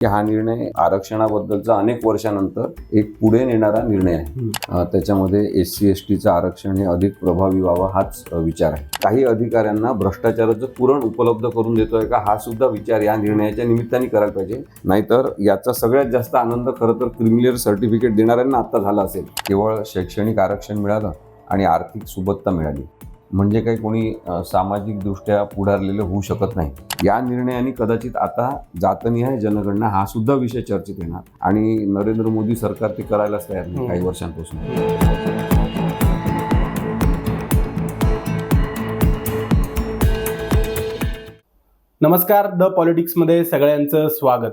की हा निर्णय आरक्षणाबद्दलचा अनेक वर्षानंतर एक पुढे नेणारा निर्णय आहे. त्याच्यामध्ये एस सी एस टीचं आरक्षण हे अधिक प्रभावी व्हावं हाच विचार आहे. काही अधिकाऱ्यांना भ्रष्टाचाराचं पुरण उपलब्ध करून देतोय का हा सुद्धा विचार या निर्णयाच्या निमित्ताने करायला पाहिजे. नाहीतर याचा सगळ्यात जास्त आनंद खरं तर क्रिमिलियर सर्टिफिकेट देणाऱ्यांना आता झाला असेल. केवळ शैक्षणिक आरक्षण मिळालं आणि आर्थिक सुबत्ता मिळाली. म्हणजे काही कोणी सामाजिकदृष्ट्या पुढारलेलं होऊ शकत नाही. या निर्णयाने कदाचित आता जातनिहाय जनगणना हा सुद्धा विषय चर्चेत येणार. आणि नरेंद्र मोदी सरकार ते करायलाच तयार नाही काही वर्षांपासून. नमस्कार द पॉलिटिक्समध्ये सगळ्यांचं स्वागत.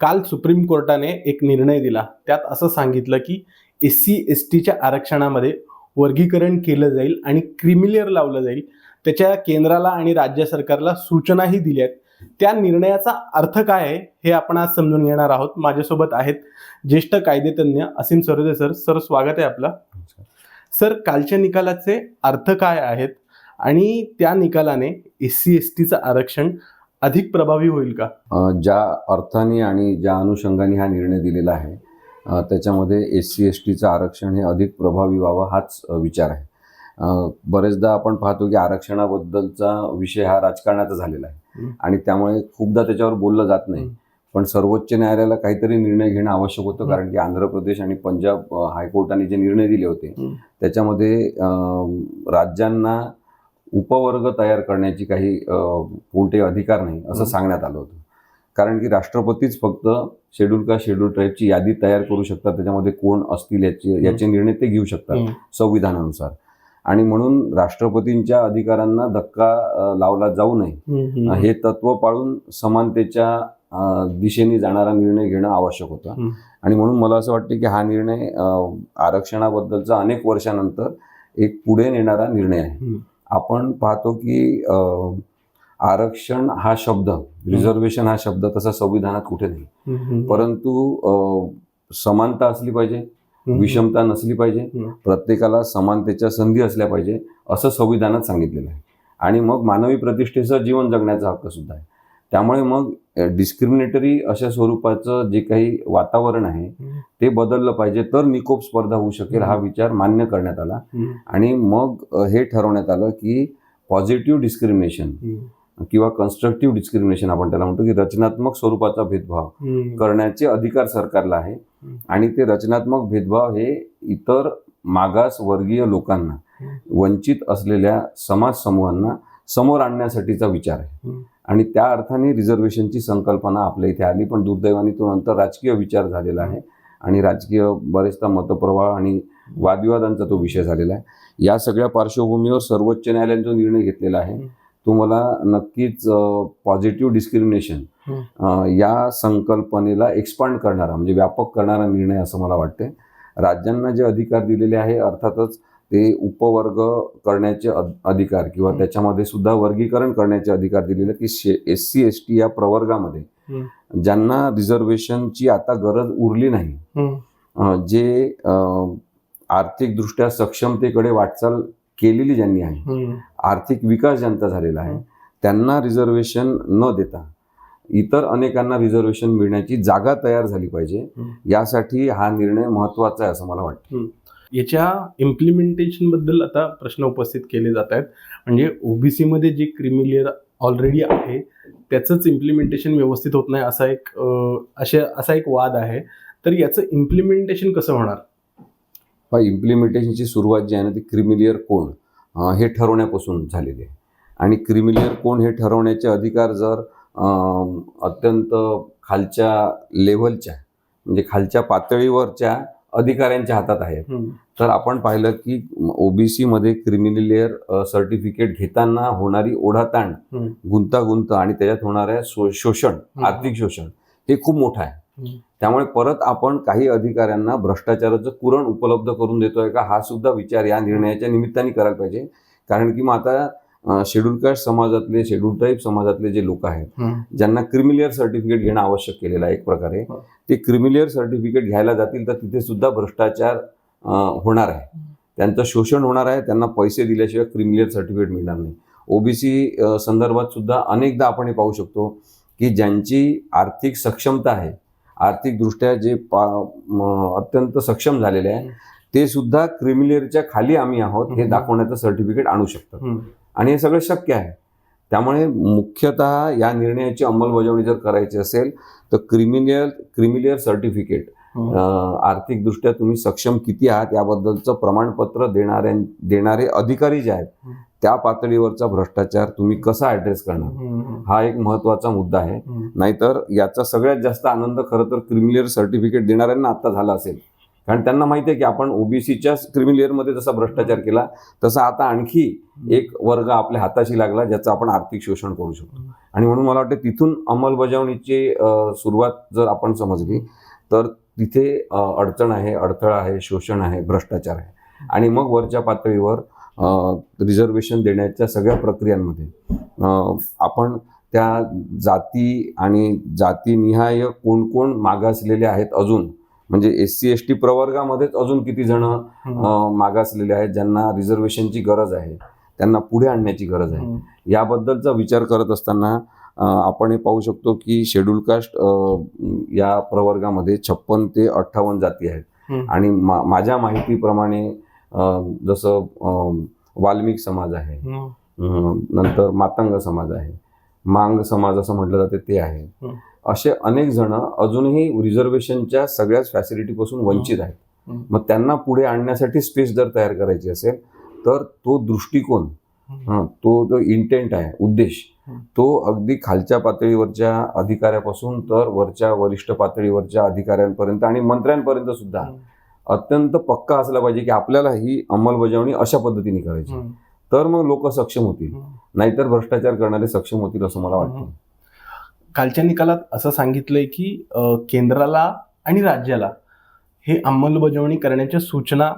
काल सुप्रीम कोर्टाने एक निर्णय दिला. त्यात असं सांगितलं की एस सी एस टीच्या आरक्षणामध्ये वर्गीकरण केलं जाईल आणि क्रिमिलियर लावलं जाईल. त्याच्या केंद्राला आणि राज्य सरकारला सूचनाही दिल्या आहेत. त्या निर्णयाचा अर्थ काय आहे हे आपण आज समजून घेणार आहोत. माझ्यासोबत आहेत ज्येष्ठ कायदेतज्ञ असीम सरोदे सर. सर स्वागत आहे आपलं. सर कालच्या निकालाचे अर्थ काय आहेत? आणि त्या निकालाने एस सी एस टीचं आरक्षण अधिक प्रभावी होईल का? ज्या अर्थाने आणि ज्या अनुषंगाने हा निर्णय दिलेला आहे त्याच्यामध्ये एस सी एस टीचं आरक्षण हे अधिक प्रभावी व्हावं हाच विचार आहे बरेचदा आपण पाहतो की आरक्षणाबद्दलचा विषय हा राजकारणाचा झालेला आहे. आणि त्यामुळे खूपदा त्याच्यावर बोललं जात नाही. पण सर्वोच्च न्यायालयाला काहीतरी निर्णय घेणं आवश्यक होतं. कारण की आंध्र प्रदेश आणि पंजाब हायकोर्टाने जे निर्णय दिले होते. त्याच्यामध्ये राज्यांना उपवर्ग तयार करण्याची काही कोणते अधिकार नाही असं. सांगण्यात आलं होतं कारण की राष्ट्रपतीच फक्त शेड्यूल का शेड्यूल ट्राईबची यादी तयार करू शकतात त्याच्यामध्ये कोण असतील याचे याचे निर्णय ते घेऊ शकतात. संविधानानुसार आणि म्हणून राष्ट्रपतींच्या अधिकारांना धक्का लावला जाऊ नये हं, तत्व पाळून समानतेच्या दिशेने जाणारा निर्णय घेणं आवश्यक होतं. आणि म्हणून मला असं वाटतं की हा निर्णय आरक्षणाबद्दलचा अनेक वर्षानंतर एक पुढे नेणारा निर्णय आहे. आपण पाहतो की आरक्षण हा शब्द रिझर्वेशन हा शब्द तसा संविधानात कुठे नाही. परंतु समानता असली पाहिजे. विषमता नसली पाहिजे. प्रत्येकाला समानतेच्या संधी असल्या पाहिजे असं संविधानात सांगितलेलं आहे आणि मग मानवी प्रतिष्ठेचं जीवन जगण्याचा हक्क सुद्धा आहे त्यामुळे मग डिस्क्रिमिनेटरी अशा स्वरूपाचं जे काही वातावरण आहे. ते बदललं पाहिजे तर निकोप स्पर्धा होऊ शकेल हा विचार मान्य करण्यात आला. आणि मग हे ठरवण्यात आलं की पॉझिटिव्ह डिस्क्रिमिनेशन. किंवा कन्स्ट्रक्टिव्ह डिस्क्रिमिनेशन आपण त्याला म्हणतो की रचनात्मक स्वरूपाचा भेदभाव. करण्याचे अधिकार सरकारला आहे. आणि ते रचनात्मक भेदभाव हे इतर मागास वर्गीय लोकांना. वंचित असलेल्या समाज समूहांना समोर आणण्यासाठीचा विचार आहे. आणि त्या अर्थाने रिझर्वेशनची संकल्पना आपल्या इथे आली पण दुर्दैवाने तो नंतर राजकीय विचार झालेला आहे आणि राजकीय बरेचदा मतप्रवाह आणि वादविवादांचा तो विषय झालेला आहे या सगळ्या पार्श्वभूमीवर सर्वोच्च न्यायालयाने जो निर्णय घेतलेला आहे तो मला नक्कीच पॉझिटिव्ह डिस्क्रिमिनेशन या संकल्पनेला एक्सपांड करणारा म्हणजे व्यापक करणारा निर्णय असं मला वाटते राज्यांना जे अधिकार दिलेले आहे अर्थातच ते उपवर्ग करण्याचे अध- अधिकार किंवा. त्याच्यामध्ये सुद्धा वर्गीकरण करण्याचे अधिकार दिलेले की एस सी एस टी या प्रवर्गामध्ये. ज्यांना रिझर्वेशनची आता गरज उरली नाही जे आर्थिकदृष्ट्या सक्षमतेकडे वाटचाल केलेली ज्यांनी आहे. आर्थिक विकास ज्यांचा झालेला आहे. त्यांना रिझर्वेशन न देता इतर अनेकांना रिझर्वेशन मिळण्याची जागा तयार झाली पाहिजे. यासाठी हा निर्णय महत्त्वाचा आहे असं मला वाटतं याच्या इम्प्लिमेंटेशनबद्दल आता प्रश्न उपस्थित केले जात आहेत म्हणजे ओबीसी मध्ये जे क्रिमिलियर ऑलरेडी आहे त्याचंच इम्प्लिमेंटेशन व्यवस्थित होत नाही असा एक अं, अशा असा एक वाद आहे तर याचं इम्प्लिमेंटेशन कसं होणार पण इम्प्लिमेंटेशनची सुरुवात जी आहे ना ती क्रिमिलियर कोण हे ठरवण्यापासून झालेली आहे आणि क्रिमिलियर कोण हे ठरवण्याचे अधिकार जर अत्यंत खालच्या लेव्हलच्या म्हणजे खालच्या पातळीवरच्या अधिकाऱ्यांच्या हातात आहेत हं. तर आपण पाहिलं की ओबीसी मध्ये क्रिमिलियर सर्टिफिकेट घेताना होणारी ओढाताण. गुंतागुंत आणि त्याच्यात होणाऱ्या शोषण. आर्थिक शोषण हे खूप मोठं आहे. त्यामुळे परत आपण काही अधिकाऱ्यांना भ्रष्टाचाराचं कुरण उपलब्ध करून देतोय का हा सुद्धा विचार या निर्णयाच्या निमित्ताने करायला पाहिजे. कारण की मग आता शेड्यूल कास्ट समाजातले शेड्यूल ट्राईब समाजातले जे लोक आहेत. ज्यांना क्रिमिलियर सर्टिफिकेट घेणं आवश्यक केलेलं आहे एक प्रकारे हो. ते क्रिमिलियर सर्टिफिकेट घ्यायला जातील तर तिथे सुद्धा भ्रष्टाचार होणार आहे. त्यांचं शोषण होणार आहे त्यांना पैसे दिल्याशिवाय क्रिमिलियर सर्टिफिकेट मिळणार नाही. ओबीसी संदर्भात सुद्धा अनेकदा आपण हे पाहू शकतो की ज्यांची आर्थिक सक्षमता आहे आर्थिकदृष्ट्या जे पा अत्यंत सक्षम झालेले आहे ते सुद्धा क्रिमिलेअरच्या खाली आम्ही आहोत हे. दाखवण्याचं सर्टिफिकेट आणू शकतात. आणि हे सगळं शक्य आहे त्यामुळे मुख्यतः या निर्णयाची अंमलबजावणी जर करायची असेल तर क्रिमिनियल क्रिमिलियर सर्टिफिकेट. आर्थिकदृष्ट्या तुम्ही सक्षम किती आहात याबद्दलचं प्रमाणपत्र देणाऱ्या देणारे अधिकारी जे आहेत. त्या पातळीवरचा भ्रष्टाचार तुम्ही कसा ऍड्रेस करणार. हा एक महत्त्वाचा मुद्दा आहे. नाहीतर याचा सगळ्यात जास्त आनंद खरं तर क्रिमिलियर सर्टिफिकेट देणाऱ्यांना आता झाला असेल. कारण त्यांना माहिती आहे की आपण ओबीसीच्या क्रिमिलियरमध्ये जसा भ्रष्टाचार केला तसा आता आणखी एक वर्ग आपल्या हाताशी लागला ज्याचं आपण आर्थिक शोषण करू शकतो. आणि म्हणून मला वाटतं तिथून अंमलबजावणीची सुरुवात जर आपण समजली तर तिथे अडचण आहे अडथळा आहे शोषण आहे भ्रष्टाचार आहे. आणि मग वरच्या पातळीवर रिझर्वेशन देण्याच्या सगळ्या प्रक्रियांमध्ये. आपण त्या जाती आणि जातीनिहाय कोण कोण मागासलेले आहेत अजून? म्हणजे एस सी एस टी प्रवर्गामध्येच अजून किती जण मागासलेले आहेत ज्यांना रिझर्वेशनची गरज आहे त्यांना पुढे आणण्याची गरज आहे. याबद्दलचा विचार करत असताना आपण हे पाहू शकतो की शेड्यूल कास्ट या प्रवर्गामध्ये छप्पन ते अठ्ठावन्न जाती आहेत. आणि मा माझ्या माहितीप्रमाणे जसं वाल्मिक समाज आहे. अं, नंतर मातंग समाज आहे मांग समाज असं म्हटलं जाते ते आहे हं. असे अनेक जण अजूनही रिझर्वेशनच्या सगळ्याच फॅसिलिटीपासून वंचित आहेत हं. मग त्यांना पुढे आणण्यासाठी स्पेस जर तयार करायची असेल तर तो दृष्टिकोन. हं, तो जो इंटेंट आहे उद्देश हं. तो अगदी खालच्या पातळीवरच्या अधिकाऱ्यापासून तर वरच्या वरिष्ठ पातळीवरच्या अधिकाऱ्यांपर्यंत आणि मंत्र्यांपर्यंत सुद्धा हं. अत्यंत पक्का असला पाहिजे की आपल्याला ही अंमलबजावणी अशा पद्धतीने करायची. तर मग लोक सक्षम होतील. नाहीतर भ्रष्टाचार करणारे सक्षम होतील असं मला वाटतं. कालच्या निकालात असं सांगितलंय की केंद्राला आणि राज्याला हे अंमलबजावणी करण्याच्या सूचना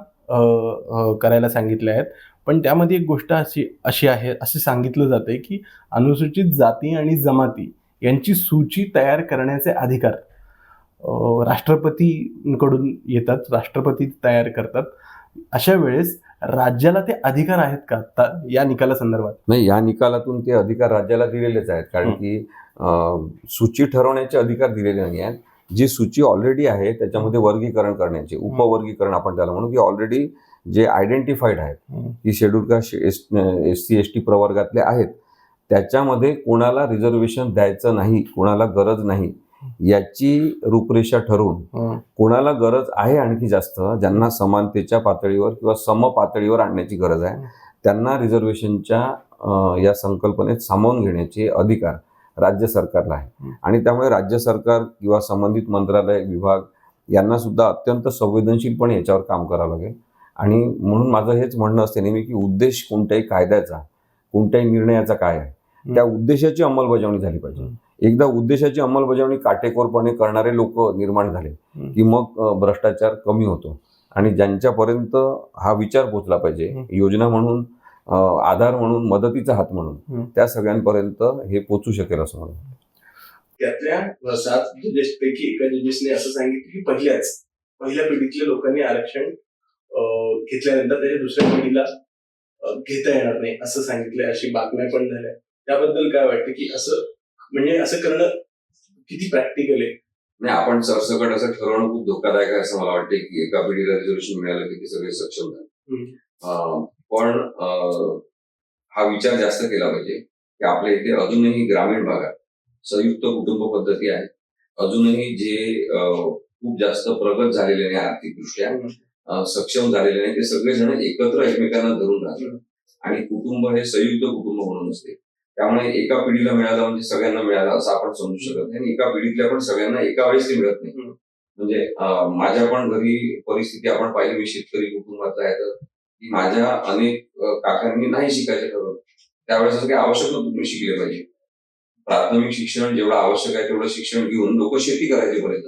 करायला सांगितल्या आहेत. पण त्यामध्ये एक गोष्ट अशी अशी आहे असे सांगितलं जाते की अनुसूचित जाती आणि जमाती यांची सूची तयार करण्याचे अधिकार राष्ट्रपतींकडून येतात राष्ट्रपती तयार करतात. अशा वेळेस राज्याला ते अधिकार आहेत का आता या निकाला संदर्भात नाही या निकालातून ते अधिकार राज्याला दिलेलेच आहेत कारण. की सूची ठरवण्याचे अधिकार दिलेले नाही आहेत. जी सूची ऑलरेडी आहे त्याच्यामध्ये वर्गीकरण करण्याचे उपवर्गीकरण आपण त्याला म्हणू की ऑलरेडी जे आयडेंटिफाईड आहेत की schedule caste S S C S T प्रवर्गातले आहेत त्याच्यामध्ये कोणाला रिझर्वेशन द्यायचं नाही कोणाला गरज नाही याची रूपरेषा ठरवून. कोणाला गरज आहे आणखी जास्त ज्यांना समानतेच्या पातळीवर किंवा सम पातळीवर आणण्याची गरज आहे त्यांना रिझर्वेशनच्या या संकल्पनेत सामावून घेण्याचे अधिकार राज्य सरकारला आहे. आणि त्यामुळे राज्य सरकार किंवा संबंधित मंत्रालय विभाग यांना सुद्धा अत्यंत संवेदनशीलपणे याच्यावर काम करावं लागेल आणि म्हणून माझं हेच म्हणणं असते नेहमी की उद्देश कोणत्याही कायद्याचा कोणत्याही निर्णयाचा काय आहे त्या उद्देशाची अंमलबजावणी झाली पाहिजे. एकदा उद्देशाची अंमलबजावणी काटेकोरपणे करणारे लोक निर्माण झाले. की मग भ्रष्टाचार कमी होतो आणि ज्यांच्यापर्यंत हा विचार पोचला पाहिजे. योजना म्हणून आधार म्हणून मदतीचा हात म्हणून. त्या सगळ्यांपर्यंत हे पोचू शकेल असं मला वाटतं. त्यातल्या सात जजेस पैकी एका जजेसने असं सांगितलं की पहिल्याच पहिल्या पिढीतल्या लोकांनी आरक्षण घेतल्यानंतर त्याच्या दुसऱ्या पिढीला घेता येणार नाही असं सांगितलंय अशी बातम्या पण झाल्या त्याबद्दल काय वाटतं की असं म्हणजे असं करणं किती प्रॅक्टिकल आहे? नाही आपण सरसकट असं ठरवणं खूप धोकादायक आहे असं मला वाटते की एका पिढीला रिझर्वेशन मिळालं की ते सगळे सक्षम. झाले. पण हा विचार जास्त केला पाहिजे की आपल्या इथे अजूनही ग्रामीण भागात संयुक्त कुटुंब पद्धती आहे अजूनही जे खूप जास्त प्रगत झालेले नाही आर्थिकदृष्ट्या सक्षम झालेले नाही ते सगळेजण एकत्र एकमेकांना धरून राहतात. आणि कुटुंब हे संयुक्त कुटुंब म्हणून असते. त्यामुळे एका पिढीला मिळालं म्हणजे सगळ्यांना मिळालं असं आपण समजू शकत नाही. आणि एका पिढीतल्या पण सगळ्यांना एका वेळेस ते मिळत नाही. म्हणजे माझ्या पण घरी परिस्थिती आपण पाहिली मी शेतकरी कुटुंबातला आहे तर की माझ्या अनेक काकांनी नाही शिकायचं ठरवलं. त्यावेळेस काही आवश्यक तुम्ही शिकले पाहिजे. प्राथमिक शिक्षण जेवढं आवश्यक आहे तेवढं शिक्षण घेऊन लोक शेती करायचे बरेच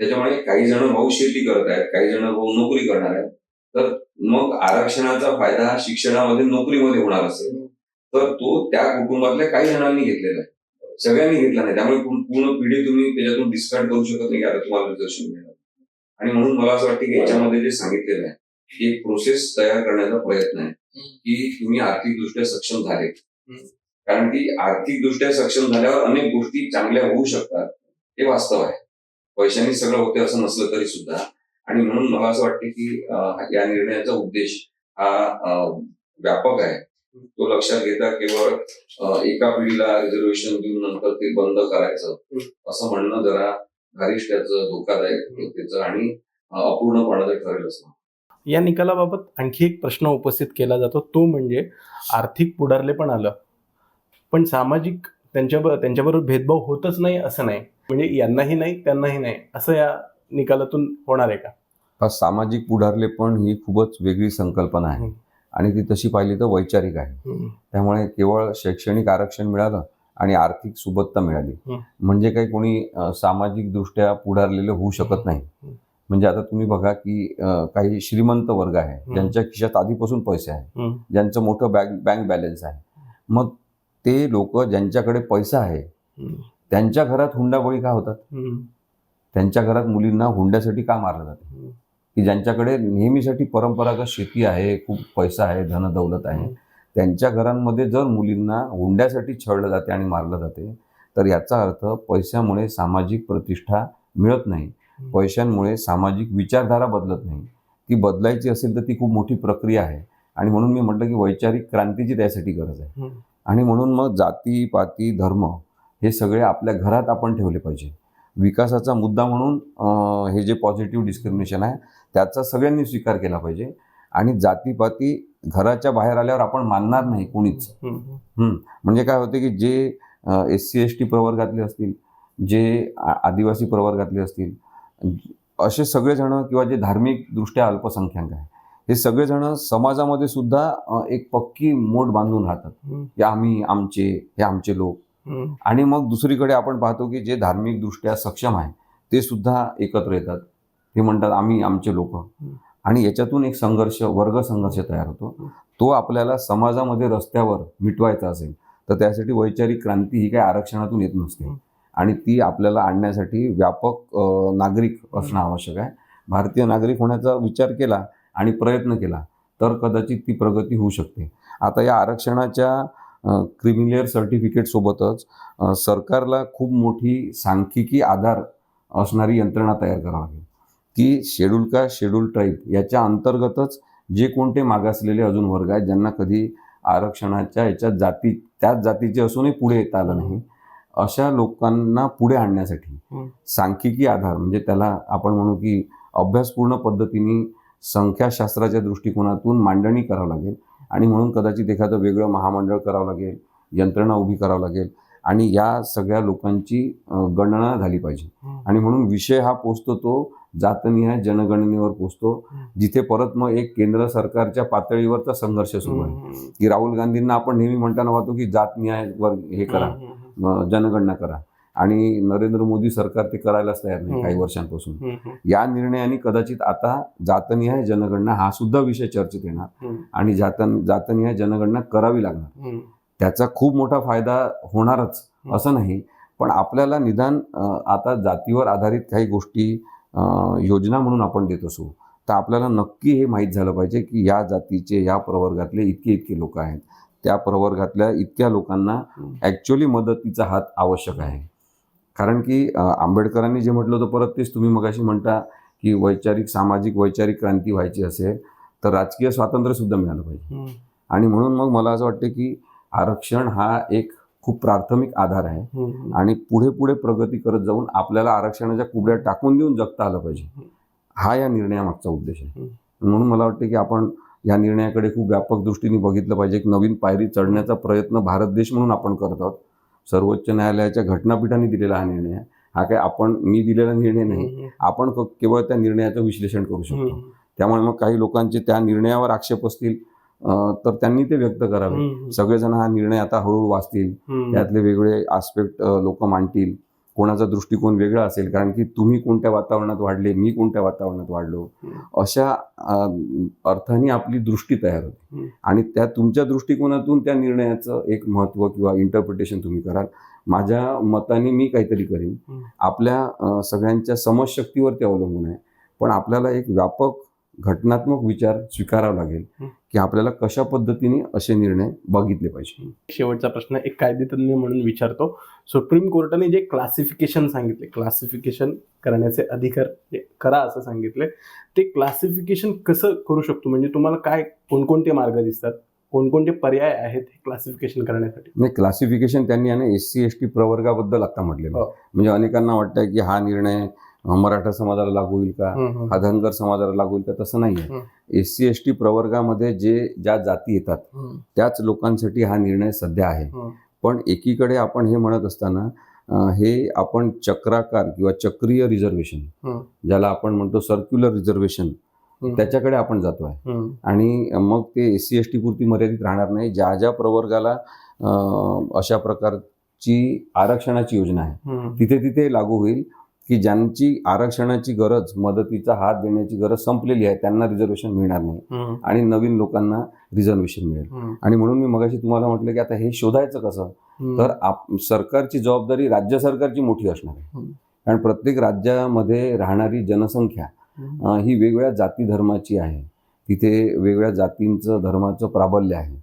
त्याच्यामुळे काही जण भाऊ शेती करत आहेत काही जण भाऊ नोकरी करणार आहेत. तर मग आरक्षणाचा फायदा हा शिक्षणामध्ये नोकरीमध्ये होणार असेल. तर तो त्या कुटुंबातल्या काही जणांनी घेतलेला आहे. सगळ्यांनी घेतला नाही. त्यामुळे पूर्ण पिढी तुम्ही त्याच्यातून डिस्कार्ड करू शकत नाही आता तुम्हाला रिझर्वेशन मिळणार. आणि म्हणून मला असं वाटतं की याच्यामध्ये जे सांगितलेलं आहे एक प्रोसेस तयार करण्याचा प्रयत्न आहे की तुम्ही आर्थिकदृष्ट्या सक्षम झाले. कारण की आर्थिकदृष्ट्या सक्षम झाल्यावर अनेक गोष्टी चांगल्या होऊ शकतात हे वास्तव आहे. पैशांनी सगळं होते असं नसलं तरी सुद्धा. आणि म्हणून मला असं वाटतं की या निर्णयाचा उद्देश हा व्यापक आहे. तो लक्षात घेता केवळ एका पिढीला रिझर्वेशन देऊन नंतर ते बंद करायचं. असं म्हणणं जरा धारिष्ट्याचं धोकादायकतेचं आणि अं, अपूर्णपणाचं ठरेल असं. या निकालाबाबत आणखी एक प्रश्न उपस्थित केला जातो. तो म्हणजे आर्थिक पुढारले पण आलं. पण सामाजिक त्यांच्या त्यांच्याबरोबर भेदभाव होतच नाही असं नाही. म्हणजे यांनाही नाही त्यांनाही नाही. असं या निकालातून होणार आहे का? हा सामाजिक पुढारले पण ही खूपच वेगळी संकल्पना आहे. आणि ती तशी पाहिली तर वैचारिक आहे त्यामुळे केवळ शैक्षणिक आरक्षण मिळालं आणि आर्थिक सुबत्ता मिळाली. म्हणजे काही कोणी अ, सामाजिक दृष्ट्या पुढारलेलं होऊ शकत नाही. म्हणजे आता तुम्ही बघा की काही श्रीमंत वर्ग आहे. ज्यांच्या खिशात आधीपासून पैसे आहे. ज्यांचं मोठं बँक बँक बॅलन्स आहे मग ते लोक ज्यांच्याकडे पैसा आहे. त्यांच्या घरात हुंडाबळी का होतात. त्यांच्या घरात मुलींना हुंड्यासाठी का मारलं जाते. की ज्यांच्याकडे नेहमीसाठी परंपरागत शेती आहे खूप पैसा आहे धन दौलत आहे. त्यांच्या घरांमध्ये जर मुलींना हुंड्यासाठी छळलं जाते आणि मारलं जाते तर याचा अर्थ पैशामुळे सामाजिक प्रतिष्ठा मिळत नाही. पैशांमुळे सामाजिक विचारधारा बदलत नाही ती बदलायची असेल तर ती खूप मोठी प्रक्रिया आहे आणि म्हणून मी म्हटलं की वैचारिक क्रांतीची त्यासाठी गरज आहे. आणि म्हणून मग जाती पाती धर्म हे सगळे आपल्या घरात आपण ठेवले पाहिजे विकासाचा मुद्दा म्हणून हे जे पॉझिटिव्ह डिस्क्रिमिनेशन आहे त्याचा सगळ्यांनी स्वीकार केला पाहिजे आणि जातीपाती घराच्या बाहेर आल्यावर आपण मानणार नाही कोणीच. म्हणजे काय होते की जे एस सी एस टी प्रवर्गातले असतील जे आदिवासी प्रवर्गातले असतील असे सगळेजण किंवा जे धार्मिकदृष्ट्या अल्पसंख्याक आहे हे सगळेजण समाजामध्ये सुद्धा एक पक्की मोड बांधून राहतात. की आम्ही आमचे हे आमचे लोक. आणि मग दुसरीकडे आपण पाहतो की जे धार्मिकदृष्ट्या सक्षम आहे ते सुद्धा एकत्र येतात. ते म्हणतात आम्ही आमचे लोक. आणि याच्यातून एक संघर्ष वर्ग संघर्ष तयार होतो. तो आपल्याला समाजामध्ये रस्त्यावर मिटवायचा असेल तर त्यासाठी वैचारिक क्रांती ही काही आरक्षणातून येत नसते. आणि ती आपल्याला आणण्यासाठी व्यापक नागरिक असणं आवश्यक आहे. भारतीय नागरिक होण्याचा विचार केला आणि प्रयत्न केला तर कदाचित ती प्रगती होऊ शकते. आता या आरक्षणाच्या क्रिमिलियर सर्टिफिकेटसोबतच अ, सरकारला खूप मोठी सांख्यिकी आधार असणारी यंत्रणा तयार करावी लागेल की शेड्यूल का शेड्यूल ट्राईब याच्या अंतर्गतच जे कोणते मागासलेले अजून वर्ग आहेत ज्यांना कधी आरक्षणाच्या याच्यात जाती त्याच जातीचे असूनही पुढे येता आलं नाही अशा लोकांना पुढे आणण्यासाठी. सांख्यिकी आधार म्हणजे त्याला आपण म्हणू की अभ्यासपूर्ण पद्धतीने संख्याशास्त्राच्या दृष्टिकोनातून मांडणी करावं लागेल आणि म्हणून कदाचित एखादं वेगळं महामंडळ करावं लागेल यंत्रणा उभी करावं लागेल आणि या सगळ्या लोकांची गणना झाली पाहिजे. आणि म्हणून विषय हा पोचतो तो जातनिहाय जनगणनेवर पोचतो. जिथे परत मग एक केंद्र सरकारच्या पातळीवरचा संघर्ष सुरू आहे. की राहुल गांधींना आपण नेहमी म्हणताना पाहतो की जातनिहाय वर हे करा जनगणना करा आणि नरेंद्र मोदी सरकार ते करायलाच तयार नाही हं. काही वर्षांपासून. या निर्णयाने कदाचित आता जातनिहाय जनगणना हा सुद्धा विषय चर्चेत येणार. आणि जातन जातनिहाय जनगणना करावी लागणार. त्याचा खूप मोठा फायदा होणारच. असं नाही पण आपल्याला निदान आता जातीवर आधारित काही गोष्टी योजना म्हणून आपण देत असू तर आपल्याला नक्की हे माहीत झालं पाहिजे की या जातीचे या प्रवर्गातले इतके इतके लोक आहेत त्या प्रवर्गातल्या इतक्या लोकांना. ॲक्च्युली मदतीचा हात आवश्यक आहे कारण की आंबेडकरांनी जे म्हटलं होतं परत तेच तुम्ही मगाशी म्हणता की वैचारिक सामाजिक वैचारिक क्रांती व्हायची असेल तर राजकीय स्वातंत्र्य सुद्धा मिळालं पाहिजे. आणि म्हणून मग मला असं वाटतं की आरक्षण हा एक खूप प्राथमिक आधार आहे. आणि पुढे पुढे प्रगती करत जाऊन आपल्याला आरक्षणाच्या कुबड्या टाकून देऊन जगता आलं पाहिजे. हा या निर्णयामागचा उद्देश आहे. म्हणून मला वाटतं की आपण या निर्णयाकडे खूप व्यापक दृष्टीने बघितलं पाहिजे. एक नवीन पायरी चढण्याचा प्रयत्न भारत देश म्हणून आपण करत आहोत. सर्वोच्च न्यायालयाच्या घटनापीठाने दिलेला हा निर्णय आहे हा काय आपण मी दिलेला निर्णय नाही. आपण केवळ त्या निर्णयाचं विश्लेषण करू शकतो. त्यामुळे मग काही लोकांचे त्या निर्णयावर आक्षेप असतील तर त्यांनी ते व्यक्त करावे. सगळेजण हा निर्णय आता हळूहळू वाचतील. त्यातले वेगळे आस्पेक्ट लोक मांडतील कोणाचा दृष्टिकोन वेगळा असेल कारण की तुम्ही कोणत्या वातावरणात वाढले मी कोणत्या वातावरणात वाढलो. अशा अर्थाने आपली दृष्टी तयार होते. आणि त्या तुमच्या दृष्टिकोनातून त्या निर्णयाचं एक महत्त्व किंवा इंटरप्रिटेशन तुम्ही कराल माझ्या मताने मी काहीतरी करीन. आपल्या सगळ्यांच्या समजशक्तीवर ते अवलंबून आहे पण आपल्याला एक व्यापक घटनात्मक विचार स्वीकारावा लागेल. की आपल्याला कशा पद्धतीने असे निर्णय बघितले पाहिजे शेवटचा प्रश्न एक कायदेतज्ञ म्हणून विचारतो सुप्रीम कोर्टाने जे क्लासिफिकेशन सांगितले क्लासिफिकेशन करण्याचे अधिकार करा असं सांगितले ते क्लासिफिकेशन कसं करू शकतो म्हणजे तुम्हाला काय कोणकोणते मार्ग दिसतात कोणकोणते पर्याय आहेत हे क्लासिफिकेशन करण्यासाठी नाही क्लासिफिकेशन त्यांनी एस सी एस टी प्रवर्गाबद्दल आता म्हटलेलं. हो. म्हणजे अनेकांना वाटतं की हा निर्णय मराठा समाजाला लागू होईल का? हा धनगर समाजाला लागू होईल का? तसं नाही. आहे एस सी एस टी प्रवर्गामध्ये जे ज्या जाती येतात त्याच लोकांसाठी हा निर्णय सध्या आहे. पण एकीकडे आपण हे म्हणत असताना हे आपण चक्राकार किंवा चक्रीय रिझर्वेशन. ज्याला आपण म्हणतो सर्क्युलर रिझर्वेशन त्याच्याकडे आपण जातो आहे आणि मग ते एस सी एस टी पुरती मर्यादित राहणार नाही. ज्या ज्या प्रवर्गाला अशा प्रकारची आरक्षणाची योजना आहे तिथे तिथे लागू होईल. की ज्यांची आरक्षणाची गरज मदतीचा हात देण्याची गरज संपलेली आहे त्यांना रिझर्वेशन मिळणार नाही. आणि नवीन लोकांना रिझर्वेशन मिळेल. आणि म्हणून मी मगाशी तुम्हाला म्हटलं की आता हे शोधायचं कसं? तर आप सरकारची जबाबदारी राज्य सरकारची मोठी असणार आहे. कारण प्रत्येक राज्यामध्ये राहणारी जनसंख्या ही वेगवेगळ्या जाती धर्माची आहे. तिथे वेगवेगळ्या जातींचं धर्माचं प्राबल्य आहे.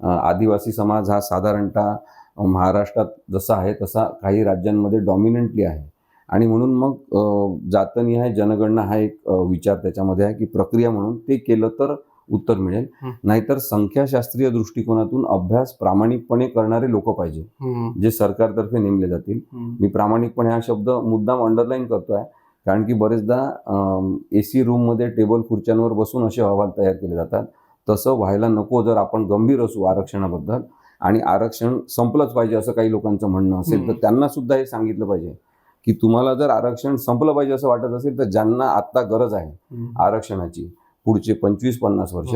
आदिवासी समाज हा साधारणतः महाराष्ट्रात जसा आहे तसा काही राज्यांमध्ये डॉमिनंटली आहे. आणि म्हणून मग जातनिहाय जनगणना हा एक विचार त्याच्यामध्ये आहे की प्रक्रिया म्हणून ते केलं तर उत्तर मिळेल. नाहीतर संख्याशास्त्रीय दृष्टिकोनातून अभ्यास प्रामाणिकपणे करणारे लोक पाहिजे. जे सरकारतर्फे नेमले जातील. मी प्रामाणिकपणे हा शब्द मुद्दाम अंडरलाईन करतोय. कारण की बरेचदा ए सी रूममध्ये टेबल खुर्च्यांवर बसून असे अहवाल तयार केले जातात. तसं व्हायला नको जर आपण गंभीर असू आरक्षणाबद्दल. आणि आरक्षण संपलंच पाहिजे असं काही लोकांचं म्हणणं असेल तर. त्यांना सुद्धा हे सांगितलं पाहिजे. की तुम्हाला जर आरक्षण संपलं पाहिजे असं वाटत असेल तर ज्यांना आत्ता गरज आहे आरक्षणाची पुढचे पंचवीस पन्नास वर्ष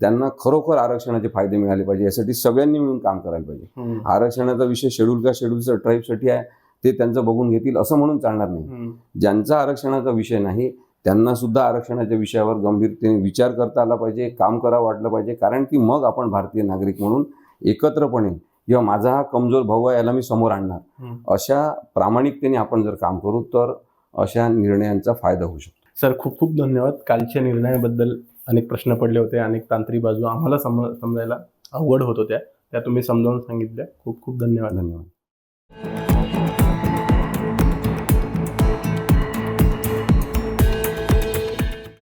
त्यांना खरोखर आरक्षणाचे फायदे मिळाले पाहिजे. यासाठी सगळ्यांनी मिळून काम करायला पाहिजे. आरक्षणाचा विषय शेड्यूल का शेड्यूलचं ट्राईबसाठी आहे ते त्यांचं बघून घेतील असं म्हणून चालणार नाही. ज्यांचा आरक्षणाचा विषय नाही त्यांना सुद्धा आरक्षणाच्या विषयावर गंभीरतेने विचार करता आला पाहिजे काम करावं वाटलं पाहिजे. कारण की मग आपण भारतीय नागरिक म्हणून एकत्रपणे किंवा माझा हा कमजोर भाऊ आहे याला मी समोर आणणार. अशा प्रामाणिकतेने आपण जर काम करू तर अशा निर्णयांचा फायदा होऊ शकतो. सर खूप खूप धन्यवाद. कालच्या निर्णयाबद्दल अनेक प्रश्न पडले होते अनेक तांत्रिक बाजू आम्हाला सम समजायला अवघड होत होत्या. त्या तुम्ही समजावून सांगितल्या. खूप खूप धन्यवाद. धन्यवाद.